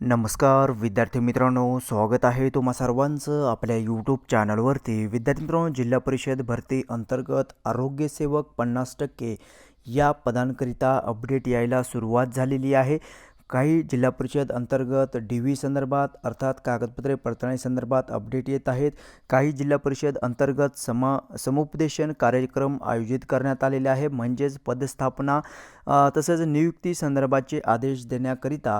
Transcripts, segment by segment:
नमस्कार विद्यार्थी मित्रांनो स्वागत आहे तुम्हा सर्वांचं आपल्या यूट्यूब चॅनलवरती विद्यार्थी मित्रांनो जिल्हा परिषद भरती अंतर्गत आरोग्यसेवक पन्नास टक्के या पदांकरिता अपडेट यायला सुरुवात झालेली आहे. काही जिल्हा परिषद अंतर्गत डी व्ही संदर्भात अर्थात कागदपत्रे पडताळणी संदर्भात अपडेट येत आहेत. काही जिल्हा परिषद अंतर्गत समा समुपदेशन कार्यक्रम आयोजित करण्यात आलेले आहे. म्हणजेच पदस्थापना तसेच नियुक्ती संदर्भाचे आदेश देण्याकरिता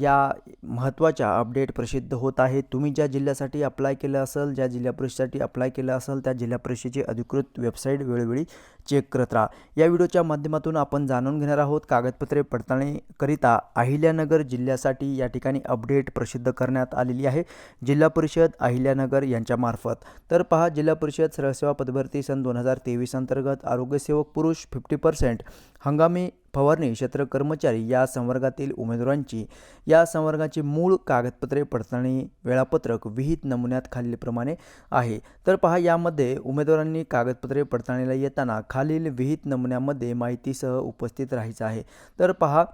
या महत्त्वाच्या अपडेट प्रसिद्ध होत आहे तुम्ही ज्या जिल्ह्यासाठी अप्लाय केलं असेल ज्या जिल्हा परिषदेसाठी अप्लाय केलं असेल त्या जिल्हा परिषदेची अधिकृत वेबसाईट वेळोवेळी चेक करत राहा. या व्हिडिओच्या माध्यमातून आपण जाणून घेणार आहोत कागदपत्रे पडताळणीकरिता अहिल्यानगर जिल्ह्यासाठी या ठिकाणी अपडेट प्रसिद्ध करण्यात आलेली आहे. जिल्हा परिषद अहिल्यानगर यांच्यामार्फत तर पहा जिल्हा परिषद सरसेवा पदभरती सन दोन हजार तेवीस अंतर्गत आरोग्यसेवक पुरुष फिफ्टी पर्सेंट हंगामी फवारणी क्षेत्र कर्मचारी या संवर्गातील उमेदवारांची या संवर्गाची मूळ कागदपत्रे पडताळणी वेळापत्रक विहित नमुन्यात खालीलप्रमाणे आहे. तर पहा यामध्ये उमेदवारांनी कागदपत्रे पडताळणीला येताना खालील विहित नमुन्यामध्ये माहितीसह उपस्थित राहायचं आहे. तर पहा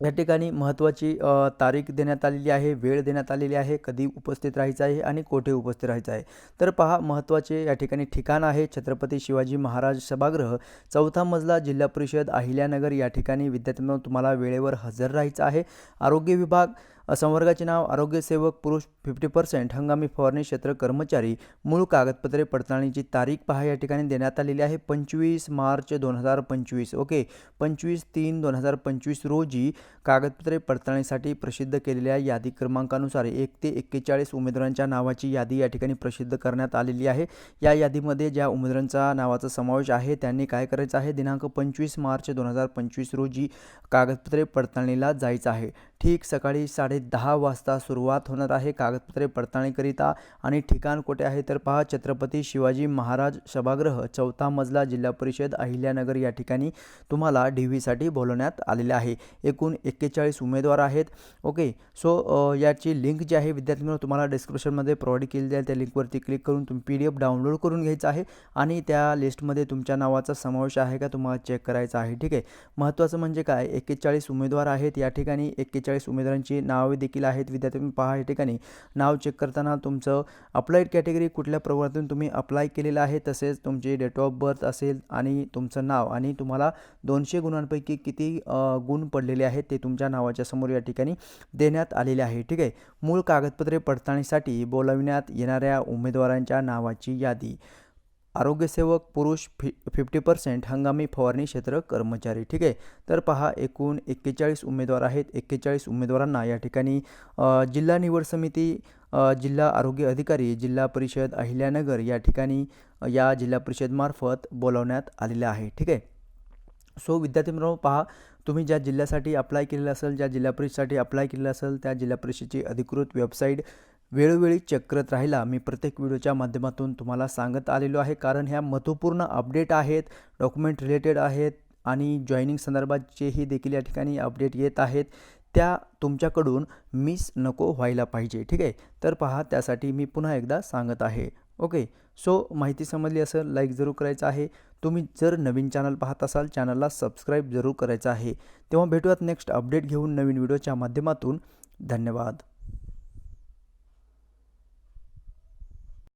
या ठिकाणी महत्त्वाची तारीख देण्यात आलेली आहे वेळ देण्यात आलेली आहे कधी उपस्थित राहायचं आहे आणि कोठे उपस्थित राहायचं आहे. तर पहा महत्त्वाचे या ठिकाणी ठिकाण आहे छत्रपती शिवाजी महाराज सभागृह. चौथा मजला जिल्हा परिषद अहिल्यानगर या ठिकाणी विद्यार्थ्यांना तुम्हाला वेळेवर हजर राहायचं आहे. आरोग्य विभाग संवर्गाचे नाव आरोग्यसेवक पुरुष फिफ्टी पर्सेंट हंगामी फवारणी क्षेत्र कर्मचारी मूळ कागदपत्रे पडताळणीची तारीख पहा. या ठिकाणी देण्यात आलेली आहे पंचवीस मार्च दोन हजार पंचवीस. ओके. पंचवीस तीन दोन हजार पंचवीस रोजी कागदपत्रे पडताळणीसाठी प्रसिद्ध केलेल्या यादी क्रमांकानुसार एक ते एक्केचाळीस उमेदवारांच्या नावाची यादी या ठिकाणी प्रसिद्ध करण्यात आलेली आहे. या यादीमध्ये ज्या उमेदवारांचा नावाचा समावेश आहे त्यांनी काय करायचं आहे? दिनांक पंचवीस मार्च दोन हजार पंचवीस रोजी कागदपत्रे पडताळणीला जायचं आहे. ठीक सकाळी साडे दहा वाजता सुरुवात होणार आहे. कागदपत्रे पडताळणीकरिता आणि ठिकाण कुठे आहे तर पहा. छत्रपती शिवाजी महाराज सभागृह चौथा मजला जिल्हा परिषद अहिल्यानगर या ठिकाणी तुम्हाला डी व्हीसाठी बोलवण्यात आलेले आहे. एकूण एक्केचाळीस उमेदवार आहेत. ओके सो याची लिंक जी आहे विद्यार्थ्यांनो तुम्हाला डिस्क्रिप्शनमध्ये प्रोव्हाइड केली जाईल. त्या लिंकवरती क्लिक करून तुम्ही पी डी एफ डाउनलोड करून घ्यायचं आहे आणि त्या लिस्टमध्ये तुमच्या नावाचा समावेश आहे का तुम्हाला चेक करायचा आहे. ठीक आहे. महत्त्वाचं म्हणजे काय? एक्केचाळीस उमेदवार आहेत. या ठिकाणी एक्केचाळीस उमेदवारांची नाव नावे देखील आहेत. विद्यार्थी पहा या ठिकाणी नाव चेक करताना तुमचं अप्लाईड कॅटेगरी कुठल्या प्रवर्गातून तुम्ही अप्लाय केलेलं आहे. तसेच तुमची डेट ऑफ बर्थ असेल आणि तुमचं नाव आणि तुम्हाला दोनशे गुणांपैकी किती गुण पडलेले आहेत ते तुमच्या नावाच्या समोर या ठिकाणी देण्यात आलेले आहे. ठीक आहे? मूळ कागदपत्रे पडताळणीसाठी बोलाविण्यात येणाऱ्या उमेदवारांच्या नावाची यादी. आरोग्यसेवक पुरुष फि फिफ्टी पर्सेंट हंगामी फवारणी क्षेत्र कर्मचारी. ठीक आहे? तर पहा एकूण एक्केचाळीस उमेदवार आहेत. एक्केचाळीस उमेदवारांना या ठिकाणी जिल्हा निवड समिती जिल्हा आरोग्य अधिकारी जिल्हा परिषद अहिल्यानगर या ठिकाणी या जिल्हा परिषदमार्फत बोलावण्यात आलेलं आहे. ठीक आहे? सो विद्यार्थी मित्रांनो पहा तुम्ही ज्या जिल्ह्यासाठी अप्लाय केलेलं असेल ज्या जिल्हा परिषदेसाठी अप्लाय केलेलं असेल त्या जिल्हा परिषदेची अधिकृत वेबसाईट वेळोवेळी चक्रत राहिला. मी प्रत्येक व्हिडिओच्या माध्यमातून तुम्हाला सांगत आलेलो आहे. कारण ह्या महत्त्वपूर्ण अपडेट आहेत डॉक्युमेंट रिलेटेड आहेत आणि जॉईनिंग संदर्भातचेही देखील या ठिकाणी अपडेट येत आहेत. त्या तुमच्याकडून मिस नको व्हायला पाहिजे. ठीक आहे? तर पहा त्यासाठी मी पुन्हा एकदा सांगत आहे. ओके सो माहिती समजली असेल लाईक जरूर करायचं आहे. तुम्ही जर नवीन चॅनल पाहत असाल चॅनलला सबस्क्राईब जरूर करायचं आहे. तेव्हा भेटूयात नेक्स्ट अपडेट घेऊन नवीन व्हिडिओच्या माध्यमातून. धन्यवाद.